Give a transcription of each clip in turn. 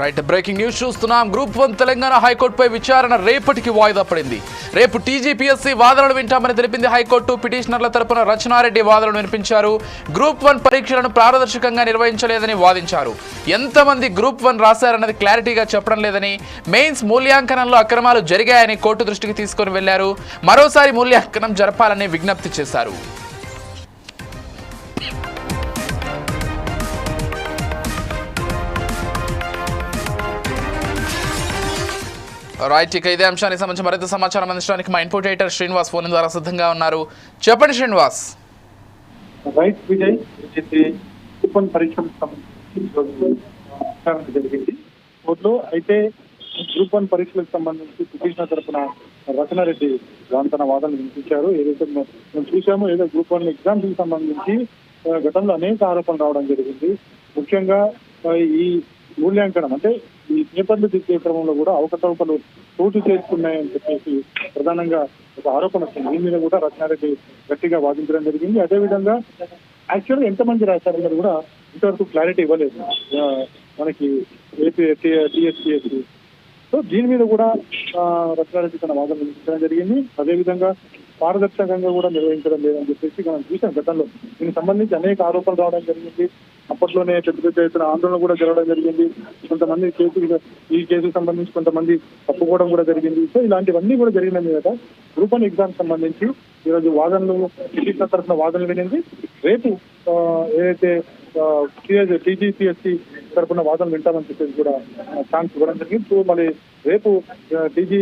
Right breaking news చూస్తున్నాం. Group one Telangana హైకోర్టుపై విచారణ రేపటికి వాయిదా పడింది. రేపు టీజీపీఎస్సీ వాదనలు వింటామని తెలిపింది హైకోర్టు. పిటిషనర్ల తరపున రచనారెడ్డి వాదనలు వినిపించారు. గ్రూప్ వన్ పరీక్షలను పారదర్శకంగా నిర్వహించలేదని వాదించారు. ఎంతమంది గ్రూప్ వన్ రాశారన్నది క్లారిటీగా చెప్పడం లేదని మెయిన్స్ మూల్యాంకనంలో అక్రమాలు జరిగాయని కోర్టు దృష్టికి తీసుకొని వెళ్ళారు. మరోసారి మూల్యాంకనం జరపాలని విజ్ఞప్తి చేశారు. రైట్ ఇక ఇదే అంశానికి సంబంధించి మరింత సమాచారం అందించడానికి మా ఇన్పుట్ ఎడిటర్ శ్రీనివాస్ ఫోన్ ద్వారా సిద్ధంగా ఉన్నారు. చెప్పండి శ్రీనివాస్. రైట్ విజయ్ కూపన్ పరీక్షలకు సంబంధించి జరిగింది. కోర్టులో అయితే గ్రూప్ వన్ పరీక్షలకు సంబంధించి పిటిషనర్ తరఫున రచనారెడ్డి దాని తన వాదనలు వినిపించారు. ఏదైతే మేము చూసామో ఏదో గ్రూప్ వన్ ఎగ్జామ్ సంబంధించి గతంలో అనేక ఆరోపణలు రావడం జరిగింది. ముఖ్యంగా ఈ మూల్యాంకనం అంటే ఈ పేపర్లు దిద్దే క్రమంలో కూడా అవకతవకలు చోటు చేసుకున్నాయని చెప్పేసి ప్రధానంగా ఒక ఆరోపణ వచ్చింది దీని మీద కూడా రత్నారెడ్డి గట్టిగా వాదించడం జరిగింది. అదేవిధంగా యాక్చువల్ ఎంతమంది రాశారన్నది కూడా ఇంతవరకు క్లారిటీ ఇవ్వలేదు. మనకి ఏపీ టీఎస్పీఎస్సీ సో దీని మీద కూడా రత్నారెడ్డి తన వాదన వినిపించడం జరిగింది. అదేవిధంగా పారదర్శకంగా కూడా నిర్వహించడం లేదని చెప్పేసి మనం చూసాం గతంలో. దీనికి సంబంధించి అనేక ఆరోపణలు రావడం జరిగింది. అప్పట్లోనే పెద్ద పెద్ద ఎత్తున ఆందోళన కూడా జరగడం జరిగింది. కొంతమంది కేసు ఈ కేసుకు సంబంధించి కొంతమంది తప్పుకోవడం కూడా జరిగింది. సో ఇలాంటివన్నీ కూడా జరిగిన మీద గ్రూప్ వన్ ఎగ్జామ్ సంబంధించి ఈరోజు వాదనలు పిటిషనర్ తరఫున వాదనలు వినింది. రేపు ఏదైతే టీజీసీఎస్సీ తరఫున వాదనలు వింటామని చెప్పేసి కూడా ఛాన్స్ ఇవ్వడం జరిగింది. సో మరి రేపు డీజీ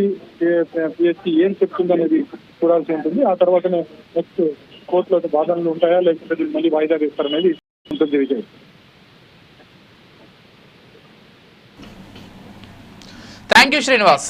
పిఎస్సి ఏం చెప్తుందనేది చూడాల్సి ఉంటుంది. ఆ తర్వాతనే నెక్స్ట్ కోర్టులో వాదనలు ఉంటాయా లేకపోతే దీన్ని మళ్ళీ వాయిదా వేస్తారనేది ఉంటుంది విజయ్ థ్యాంక్ యూ శ్రీనివాస్